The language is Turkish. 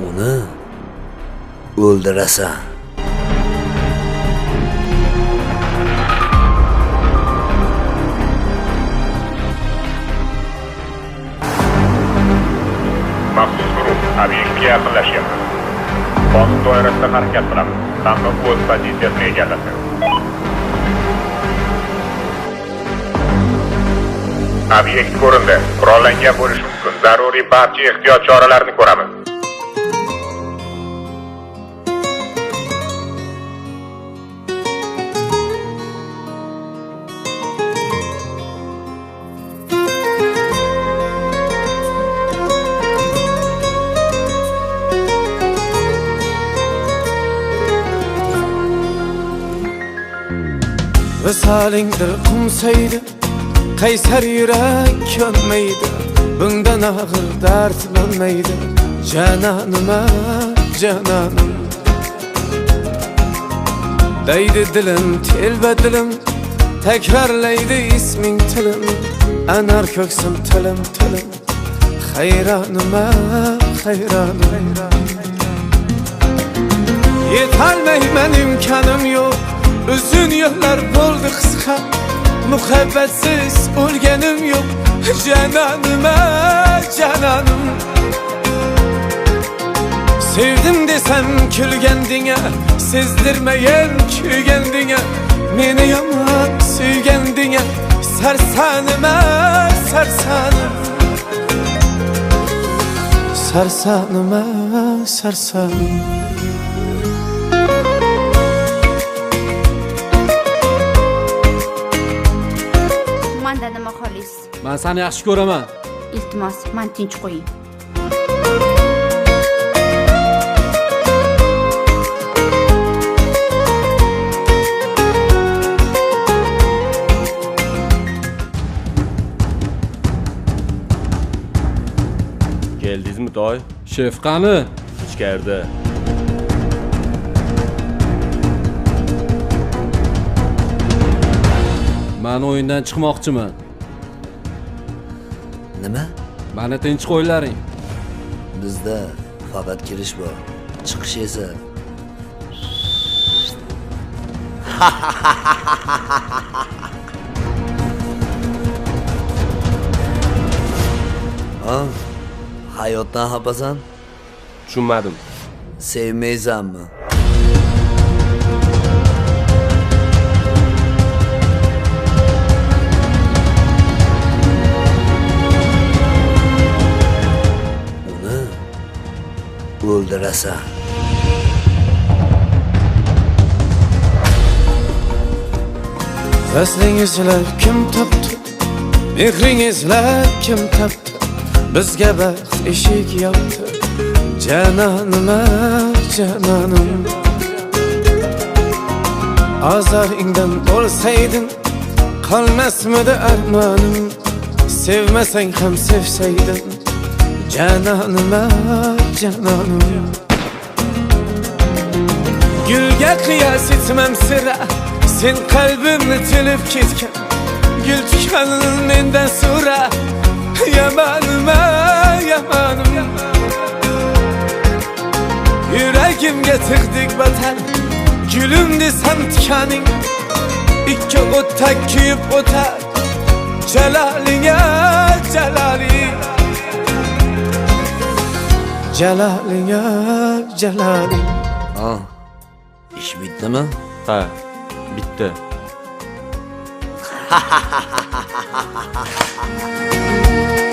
uni o'ldirasan Maxsus guruh obyektga yaqinlashyapti. Qonun doirasida harakat qilamiz. Hamma o'z pozitsiyasini egallasin. Obyekt ko'rindi. Qurollangan bo'lishi mumkin. Zaruriy barcha ehtiyot choralarini ko'ramiz. Visalingdir qumsaydi qaysar yurak ko'nmaydi bundan og'ir dard bo'lmaydi janonima janonim deydi dilim telba dilim. Takrorlaydi isming tilim. Anar ko'ksim tilim tilim. Hayronima hayronim Yetolmayman imkonim yo'q Uzun yillar bo'ldi qisqa Muhabbatsiz o'lganim yo'q Janonima janonim Sevdim desam kulgandinga Sezdirmagan kuygandinga Meni yomon suygandinga Sarsanima sarsanim Sarsanima sarsanim manda man seni yaxshi ko'raman iltimos mani tinch qo'ying Keldingizmi toy? shef qani Ichkarida. man o'yindan chiqmoqchiman nima? Mani tinch qo'ylaring. Bizda faqat kirish bor. Chiqish esa. Ha hayotdan xafasan Tushunmadim. sevmaysanmi o'ldirasan Faslingizlar kim topdi? Mehringizlar kim topdi? Bizga baxt eshik yopdi. Janonima, janonim. Azaringdan bo'lsayding, qolmasmidi armonim? Sevmasang ham sevsayding, janonima, janonim. Gülge kıyas etmem sıra. Sen kalbimni tilip ketken. Gül çıkanın menden sonra. Yamanıma yamanım Yüreğimge tıktık batar Gülüm desem tikaning İki otak kiyip otar Celaline celali Celaline celali ha ish bitdimi Ha, bitti.